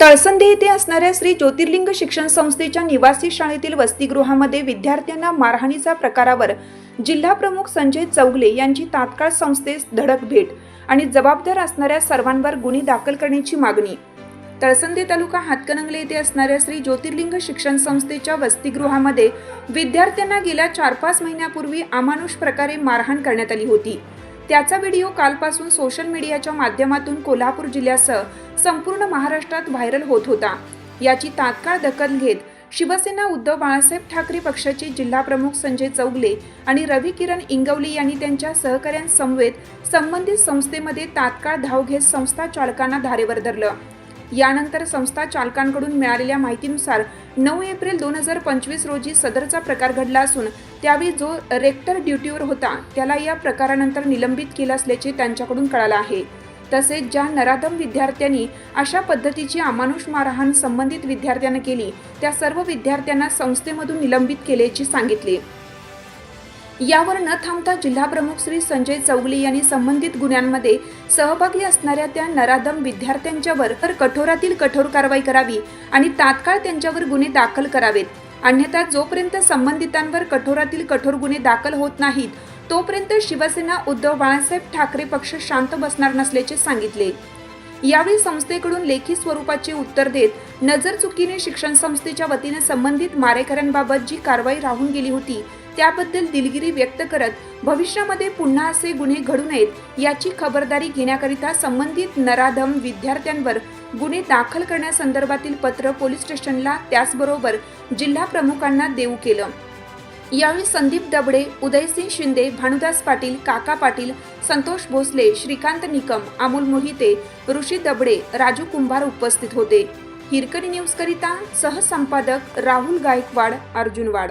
तळसंदी येथे असणाऱ्या श्री ज्योतिर्लिंग शिक्षण संस्थेच्या निवासी शाळेतील वसतिगृहामध्ये विद्यार्थ्यांना मारहाणीचा प्रकारावर जिल्हा प्रमुख संजय चौगले यांची तात्काळ संस्थेस धडक भेट आणि जबाबदार असणाऱ्या सर्वांवर गुन्हे दाखल करण्याची मागणी. तळसंदे तालुका हातकणंगले येथे असणाऱ्या श्री ज्योतिर्लिंग शिक्षण संस्थेच्या वसतिगृहामध्ये विद्यार्थ्यांना गेल्या चार पाच महिन्यापूर्वी अमानुष प्रकारे मारहाण करण्यात आली होती. त्याचा व्हिडिओ कालपासून सोशल मीडियाच्या माध्यमातून कोल्हापूर जिल्ह्यासह संपूर्ण महाराष्ट्रात व्हायरल होत होता. याची तात्काळ दखल घेत शिवसेना उद्धव बाळासाहेब ठाकरे पक्षाचे जिल्हा प्रमुख संजय चौगले आणि रवी किरण इंगवली यांनी त्यांच्या सहकाऱ्यांसमवेत संबंधित संस्थेमध्ये तात्काळ धाव घेत संस्था चालकांना धारेवर धरलं. यानंतर संस्था चालकांकडून मिळालेल्या माहितीनुसार नऊ एप्रिल दोन हजार पंचवीस रोजी सदरचा प्रकार घडला असून त्यावेळी जो रेक्टर ड्युटीवर होता त्याला या प्रकारानंतर निलंबित केलं असल्याचे त्यांच्याकडून कळालं आहे. तसेच ज्या नराधम विद्यार्थ्यांनी अशा पद्धतीची अमानुष मारहाण संबंधित विद्यार्थ्यांना केली त्या सर्व विद्यार्थ्यांना संस्थेमधून निलंबित केल्याचे सांगितले. यावर न थांबता जिल्हा प्रमुख श्री संजय चौगले यांनी संबंधित गुन्ह्यांमध्ये सहभागी असणाऱ्या त्या नराधम विद्यार्थ्यांच्यावर तर कठोरातील कठोर कारवाई करावी आणि तात्काळ त्यांच्यावर गुन्हे दाखल करावेत. अन्यथा जोपर्यंत संबंधितांवर कठोरातील कठोर गुन्हे दाखल होत नाहीत तोपर्यंत शिवसेना उद्धव बाळासाहेब ठाकरे पक्ष शांत बसणार नसल्याचे सांगितले. यावेळी संस्थेकडून लेखी स्वरूपाचे उत्तर देत नजर चुकीने शिक्षण संस्थेच्या वतीने संबंधित मारेकऱ्यांबाबत जी कारवाई राहून गेली होती त्याबद्दल दिलगिरी व्यक्त करत भविष्यामध्ये पुन्हा असे गुन्हे घडू नयेत याची खबरदारी घेण्याकरिता संबंधित नराधम विद्यार्थ्यांवर गुन्हे दाखल करण्यासंदर्भातील पत्र पोलीस स्टेशनला त्याचबरोबर जिल्हा प्रमुखांना देऊ केलं. यावेळी संदीप दबडे उदयसिंह शिंदे भानुदास पाटील काका पाटील संतोष भोसले श्रीकांत निकम अमोल मोहिते ऋषी दबडे राजू कुंभार उपस्थित होते. हिरकणी न्यूज करिता सहसंपादक राहुल गायकवाड अर्जुनवाड